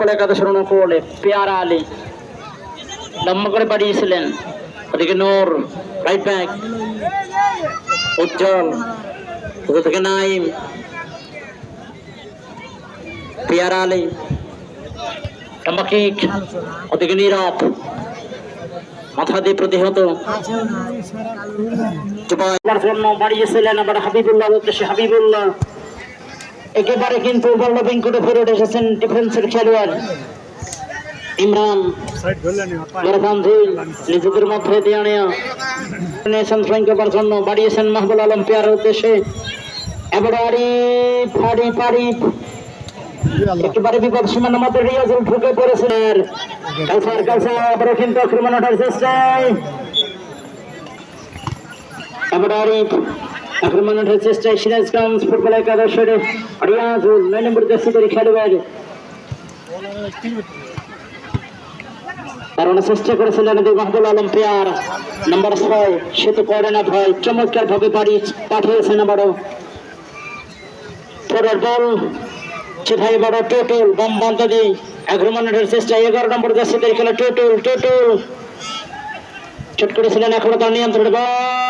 Football একাদশের অনুকূলে পেয়ারা আলী। লম্বা করে পাঠিয়েছিলেন ওদিকে নূর রাইট ব্যাক উজ্জ্বল ওদিকে থেকে নাইম পেয়ারা আলী। লম্বা কিক ওদিকে নীরব মাথা দিয়ে প্রতিহত। জন্য বাড়িয়েছিলেন আবার হাবিবুল্লাহ উদ্দেশ্যে হাবিবুল্লাহ। একেবারে কিন্তু বল্লভিং করে ফেরত এসেছেন ডিফেন্সের খেলোয়াড়। ইমরান মেরফানজি নিজেদের মধ্যে দিয়ে নেয়া নেশন ফ্রাঙ্কবার জন্য বাড়িয়েছেন মাহবুল আলম পেয়ারের উদ্দেশ্যে। এবারে আরিফ আরিফ আরিফ। একেবারে বিপদ সীমানার মধ্যে রিয়াজুল ঢুকে পড়েছিলেন কালসার কালসার আবারও কিন্তু আক্রমণ ওঠার চেষ্টায়। এবারে আরিফ আক্রমণ ওঠার চেষ্টায় সিরাজগঞ্জ ফুটবল একাদশের রিয়াজুল নয় নম্বর জার্সি করে খেলোয়াড় কারণ চেষ্টা করেছিলেন জার্সিদের করেছিলেন এখনও তার নিয়ন্ত্রণ। বল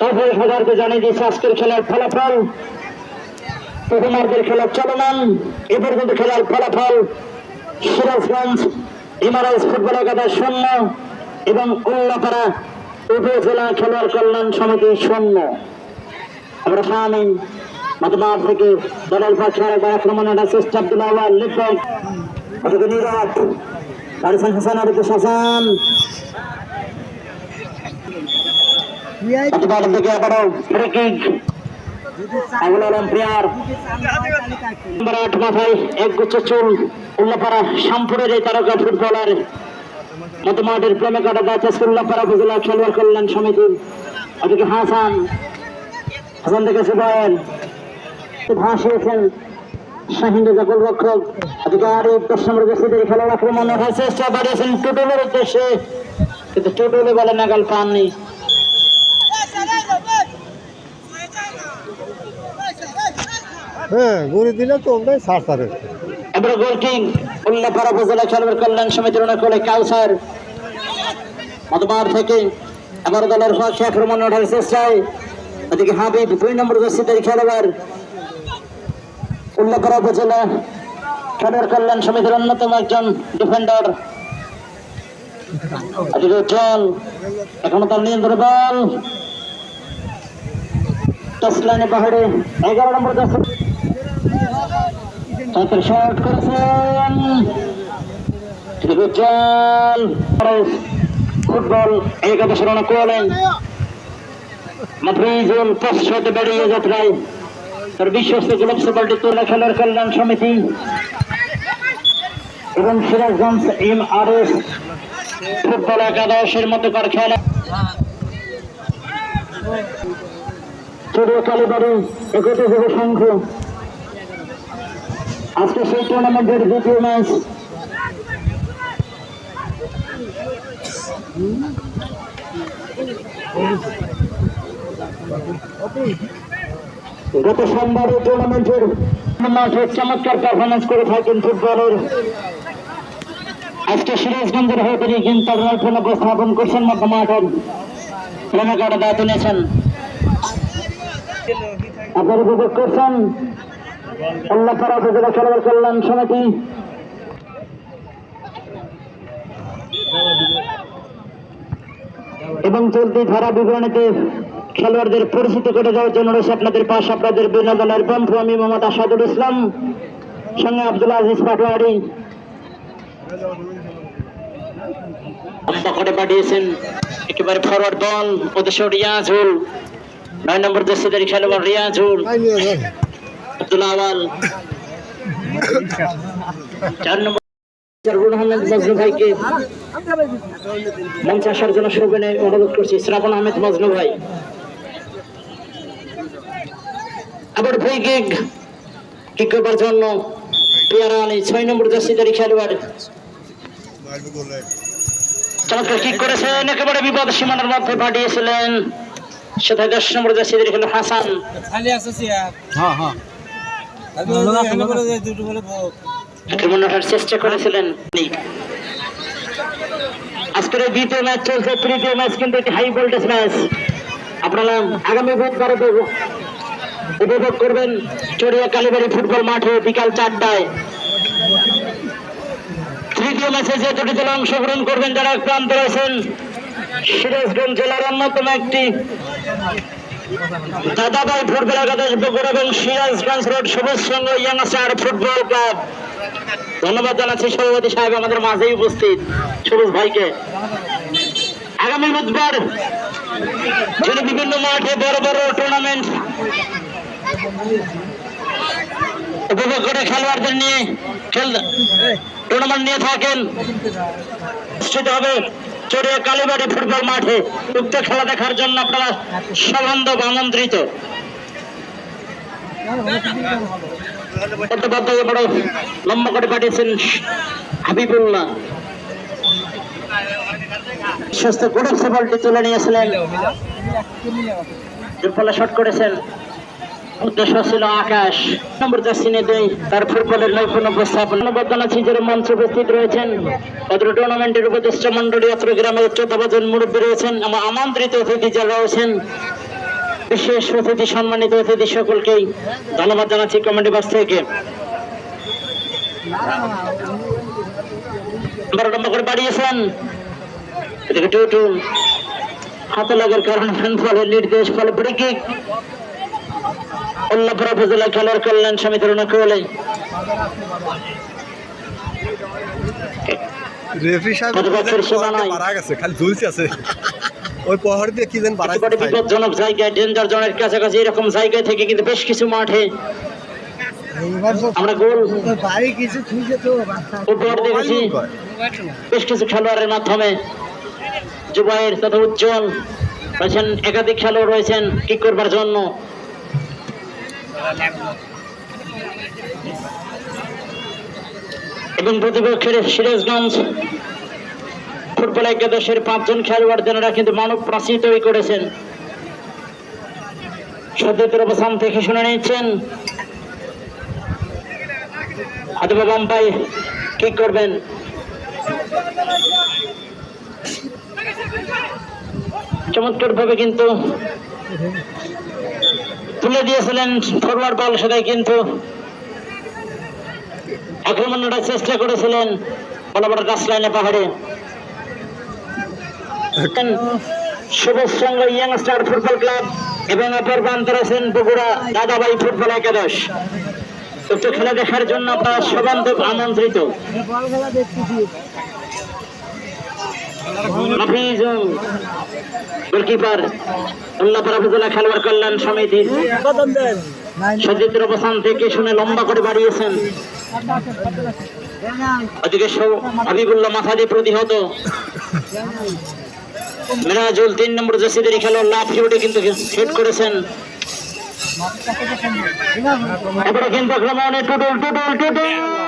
তারপরে সবাইকে জানিয়ে দিয়েছে আজকের খেলার ফলাফল। প্রথমার্ধের খেলা চলমান। এ পর্যন্ত খেলার ফলাফল সিরাজগঞ্জ ইমারাইজ ফুটবল একাদশ শূন্য এবং উল্লাপাড়া উপজেলা খেলোয়াড় কল্যাণ সমিতি শূন্য। আমরা শামিম মতবাদ থেকে দলের পক্ষে আরেকবার আক্রমণের চেষ্টা আব্দুল আওয়াল লিপক ওদিকে নীরব হারিসান হাসান। ওদিকে থেকে আবারও ফ্রি কিক আবুল আলম প্রিয়ার নম্বর আট এক গুচ্ছ চুল, উল্লাপাড়া শামপুরের এই তারকা ফুটবলার মতমাটের প্রেমে কাটা যাচ্ছে উল্লাপাড়া উপজেলা খেলোয়াড় কল্যাণ সমিতির ওদিকে হাসান। হাসান থেকে সুবাইল ভাসিয়েছেন শাহিন রেজা গোলরক্ষক ওদিকে আরিফ, দশ নম্বর ওঠার চেষ্টা বাড়িয়েছেন টুটুলের উদ্দেশ্যে। কিন্তু টুটুলে বলে নাগাল পাননি। হ্যাঁ ঘুরে দিলে তো ওটাই সার সারে এবারে গোল কিং উল্লাপাড়া উপজেলা খেলোয়াড় কল্যাণ সমিতির অনুকূলে কাউসার মতবার থেকে এবার দলের পক্ষে আক্রমণ ওঠার চেষ্টায় ওদিকে হাবিব দুই নম্বর দর্শিতের খেলোয়াড়। উল্লাপাড়া উপজেলা খেলোয়াড় কল্যাণ সমিতির অন্যতম একজন ডিফেন্ডার জল এখনও তার নিয়ন্ত্রণ বল। টাচ লাইনে বাহিরে এগারো নম্বর দর্শক তাদের শট করেছেন। উজ্জ্বল ফুটবল একাদশের অনুকূলে মাদ্রিজুল পশ্চাতে বেরিয়ে যাত্রায় তার বিশ্বস্ত গ্লোব সুপারটি তোলা খেলার কল্যাণ সমিতি এবং Sirajganj M R S football একাদশের মতো কর খেলা? ছোট কালীবাড়ি একটি সংঘ আজকে সেই টুর্নামেন্টের দ্বিতীয় ম্যাচ গত সোমবার এই টুর্নামেন্টের মাঠে চমৎকার পারফরমেন্স করে থাকেন ফুটবলের। আজকে সিরাজগঞ্জের হয়ে তিনি ইন্টারন্যাশনাল উপস্থাপন করছেন মধ্য মাঠের। প্রেমিকাটা দায়িত্ব নিয়েছেন। আপনারা উপভোগ করছেন? উল্লাপাড়া উপজেলা খেলোয়াড় কল্যাণ সমিতি এবং চলতি ধারা বিবরণীতে খেলোয়াড়দের পরিচিত করে দেওয়ার জন্য রয়েছে আপনাদের পাশ আপনাদের বিনোদনের বন্ধু আমি মোহাম্মদ আসাদুল ইসলাম, সঙ্গে আব্দুল আজিজ পাটোয়ারি। করে পাঠিয়েছেন একেবারে ফরওয়ার্ড বল উদ্দেশ্য রিয়াজুল, নয় নম্বর দেশের খেলোয়াড় রিয়াজুল। আব্দুল আওয়াল চার নম্বর জারুল আহমেদ মজনু ভাইকে মঞ্চে আসার জন্য সৌবেনে অনুরোধ করছি শ্রাবণ আহমেদ মজনু ভাই। আবার ফ্রি কিক কিক করবার জন্য পেয়ারা আলী ছয় নম্বর জার্সিদারি খেলোয়াড়। চমৎকার কিক করেছেন একেবারে বিপদ সীমানার মধ্যে পাঠিয়েছিলেন। সেটা দশ নম্বর জার্সিদারি হাসান। খালি হ্যাঁ হ্যাঁ। আক্রমণ ওঠার চেষ্টা করেছিলেন? আজকের দ্বিতীয় ম্যাচ চলছে তৃতীয় ম্যাচ কিন্তু একটি হাই ভোল্টেজ ম্যাচ। আপনারা আগামী বুধবার উপভোগ- উপভোগ করবেন চড়িয়া কালীবাড়ি ফুটবল মাঠে বিকাল চারটায়। তৃতীয় ম্যাচে যে দুটি দল অংশগ্রহণ করবেন যারা আক্রান্ত রয়েছেন সিরাজগঞ্জ জেলার অন্যতম একটি দাদাভাই ফুটবল একাদশ বগুড়া এবং সিরাজগঞ্জ রোড, সবুজ সংঘ ইয়াংস্টার ফুটবল ক্লাব। ধন্যবাদ জানাচ্ছি সভাপতি সাহেব, আমাদের মাঝেই উপস্থিত সবুজ ভাইকে। আগামী বুধবার যদি বিভিন্ন মাঠে বড় বড় টুর্নামেন্ট উপভোগ করে খেলোয়াড়দের নিয়ে খেল টুর্নামেন্ট নিয়ে থাকেন হবে। চড়িয়া কালীবাড়ি ফুটবল মাঠে উক্ত খেলা দেখার জন্য আপনারা সবান্ধব আমন্ত্রিত। লম্বা করে পাঠিয়েছেন হাবিবুল্লাহ। সুস্থ বলটি তুলে নিয়েছিলেন। শট করেছেন উদ্দেশ্য ছিল আকাশ। নম্বর জার্সিনে দেই, তার ফুটবলের নৈপুণ্য উপস্থাপন। ধন্যবাদ জানাচ্ছি যারা মঞ্চে উপস্থিত রয়েছেন। অত্র টুর্নামেন্টের উপদেষ্টা মন্ডলী অত্র গ্রামের চোদ্দাবাজন মুরব্বী রয়েছেন। আমার আমন্ত্রিত অতিথি যারা রয়েছেন, বিশেষ অতিথি, সম্মানিত অতিথি সকলকেই ধন্যবাদ জানাচ্ছি কমেন্ট বক্স থেকে। বারো নম্বর করে বাড়িয়েছেন। হাতে লাগার কারণে ফলের নির্দেশ ফলে ব্রেকিং উল্লাপুর উপজেলা খেলার কল্যাণ সমিতির অনুকূলে রেফরি সাহেব কত বছর সেবা নাই? মারা গেছে খালি ঝুলছে আছে। ওই পহাড় দিয়ে কি যেন বাড়াই বিপজ্জনক জায়গায় ডেঞ্জার জোনের কাছাকাছি এরকম জায়গায় থেকে কিন্তু বেশ কিছু মাঠে আমরা গোল বাড়ি কিছু খুঁজে তো উপহার দেখেছি বেশ কিছু খেলোয়াড়ের মাধ্যমে। জুবাইর তথা উজ্জ্বল। রয়েছেন একাধিক খেলোয়াড় রয়েছেন কি করবার জন্য। এবং প্রতিপক্ষের সিরাজগঞ্জ ফুটবল একাদশের পাঁচজন খেলোয়াড় যারা কিন্তু মানব প্রাচী তৈরি করেছেন। সদ্যতের অবস্থান থেকে শুনে নিচ্ছেন। অথবা বাম্পাই কি করবেন। চমৎকার ভাবে কিন্তু তুলে দিয়েছিলেন ফরওয়ার্ড বল সেটাই কিন্তু আক্রমণের চেষ্টা করেছিলেন বলাবড় গাছ লাইনে পাহাড়ে। সবুজ সংঘ ইয়াংস্টার ফুটবল ক্লাব এবং অপর প্রান্তে রয়েছেন বগুড়া দাদাবাই ফুটবল একাদশ। খেলা দেখার জন্য আপনারা সবান্ধব আমন্ত্রিত। হাফিজুল গোলকিপার খেলোয়াড় কল্যাণ কদম অবস্থান থেকে শুনে লম্বা করে বাড়িয়েছেন। সৌ- হাবিবুল্লাহ মাথা দিয়ে প্রতিহত। মিরাজুল তিন নম্বর জসিদের খেলোয়াড় লাভ হিউডে কিন্তু হেড করেছেন। এবারে কিন্তু আক্রমণে টুটুল টুটুল টুটুল।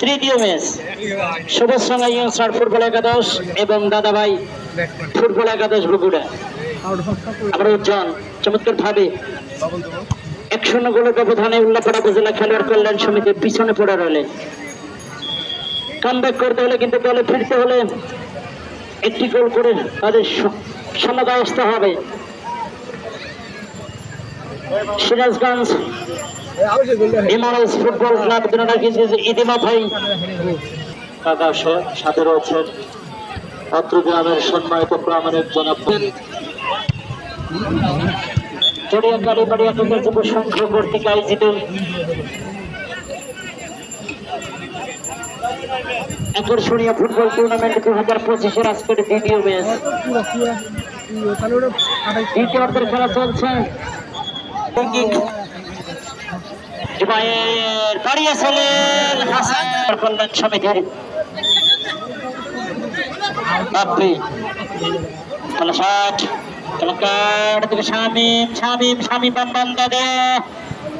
তৃতীয় ম্যাচ। সবুজ সঙ্গে ইয়ংস্টার ফুটবল একাদশ এবং দাদাভাই ফুটবল একাদশ বগুড়া। আমরা উজ্জ্বল চমৎকার ভাবে এক শূন্য গোলের ব্যবধানে উল্লাপাড়া উপজেলা খেলোয়াড় কল্যাণ সমিতির পিছনে পড়ে রইলেন। কামব্যাক করতে হলে কিন্তু দলে ফিরতে হলে একটি গোল করে তাদের সমতা আসতে হবে। সিরাজগঞ্জ ফুটবল ক্লাব দুটা ইতিমধ্যেই সাথে রয়েছেন অত্র গ্রামের সম্মানিত প্রামাণিক জনাব। আয়োজিত আকর্ষণীয় ফুটবল টুর্নামেন্ট দু হাজার পঁচিশের আজকের দ্বিতীয় ম্যাচ। দ্বিতীয় খেলা চলছে। জুবাইয়ের বাড়িয়েছিলেন হাসান। কল্যাণ সমিতির। তাহলে ষাট। চমৎকার থেকে শামিম। শামিম শামিম দিয়ে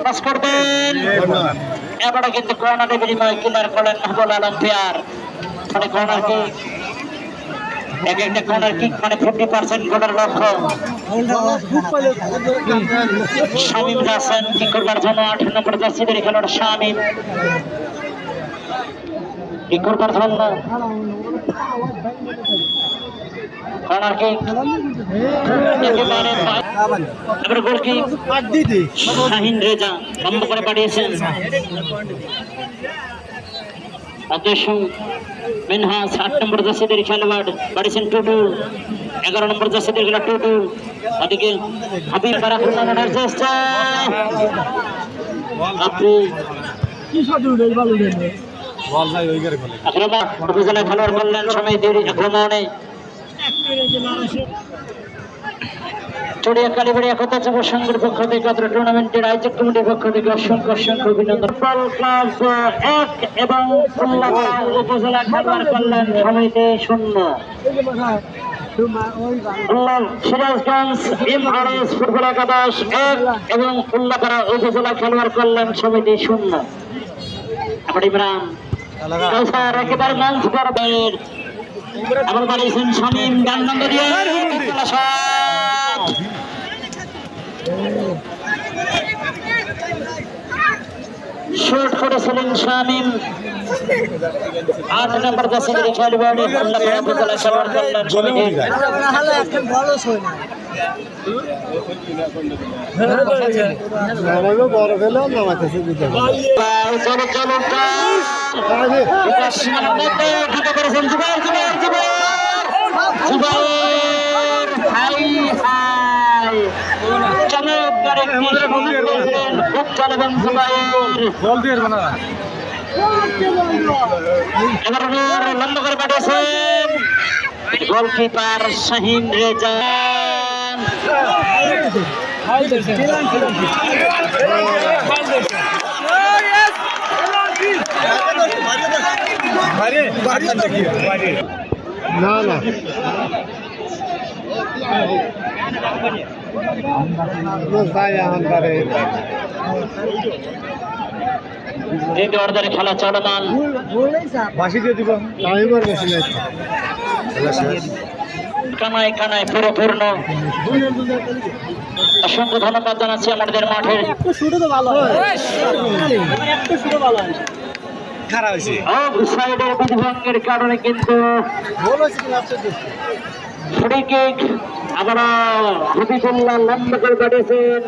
পাস করবেন। এবারে কিন্তু কর্নারে বিনিময় কিনার করেন মাহবুল আলম পেয়ার। মানে কর্নার কিক এক একটা কর্নার কিক মানে ফিফটি পার্সেন্ট গোলের লক্ষ্য? শামিম হাসান কি করবার জন্য আট নম্বর জার্সিদের খেলোয়াড় শামিম? কি করবার জন্য? কর্নার কিক একেবারে বা- গোল কিক শাহিন রেজা, লম্বা করে পাঠিয়েছেন। অধ্যক্ষ মিনহাস আট নম্বর জাসিদের খেলোয়াড় বাড়িয়েছেন টুটুল এগারো নম্বর জাসিদের খেলোয়াড় টুটুল ওদিকে হাবিব পারা টুর্নামেন্টের চেষ্টা আপনি খেলোয়াড় কল্যাণ সমিতির আক্রমণে চড়িয়া কালীবাড়ি একতা যুব? সংঘের পক্ষ থেকে অত্র টুর্নামেন্টের আয়োজক কমিটির পক্ষ থেকে অসংখ্য অসংখ্য অভিনন্দন। ফুটবল ক্লাব এক এবং উপজেলা খেলোয়াড় কল্যাণ সমিতি শূন্য। সিরাজগঞ্জ এমআরএস ফুটবল একাদশ এক এবং খুলনাপাড়া উপজেলা খেলোয়াড় কল্যাণ সমিতি শূন্য। আবার ইমরান। কাউসার একেবারে মঞ্চ করবেন আবার বাড়িয়েছেন শামীম খেলা শট। শট করেছিলেন শামীম। আট নম্বর দশের খেলোয়াড় খুলনাপাড়া উপজেলা খেলোয়াড় কল্যাণ জুবাইর হাই হাই চমৎকার একটি জুবাইর এবার লম্বা করে পাঠিয়েছেন গোলকিপার শাহিন রেজা। না না। দ্বিতীয় অর্ধের খেলা চলমান। বাসি দিয়ে দিব টাইমার বেশি কানায় কানায় পরিপূর্ণ। অসংখ্য ধন্যবাদ জানাচ্ছি আমাদের মাঠের। খারাপ হয়েছে। কারণে কিন্তু ফ্রি কিক আবার হাবিবুল্লাহ লম্বা করে পাঠিয়েছেন